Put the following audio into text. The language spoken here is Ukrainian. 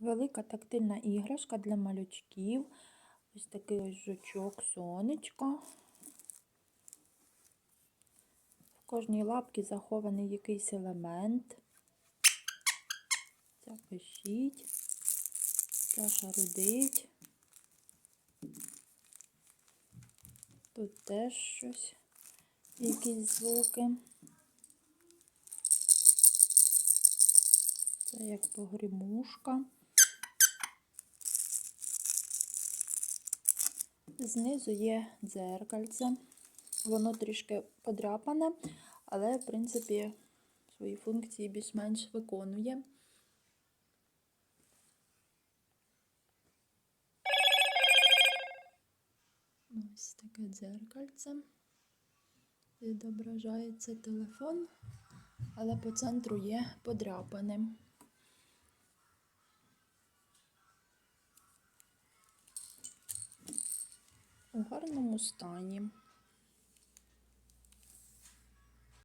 Велика тактильна іграшка для малючків. Ось такий ось жучок сонечко. В кожній лапці захований якийсь елемент. Ця пишіть, ця шарудить. Тут теж щось, якісь звуки. Це як погрімушка. Знизу є дзеркальце. Воно трішки подряпане, але, в принципі, свої функції більш-менш виконує. Ось таке дзеркальце. Відображається телефон, але по центру є подряпане. У гарному стані.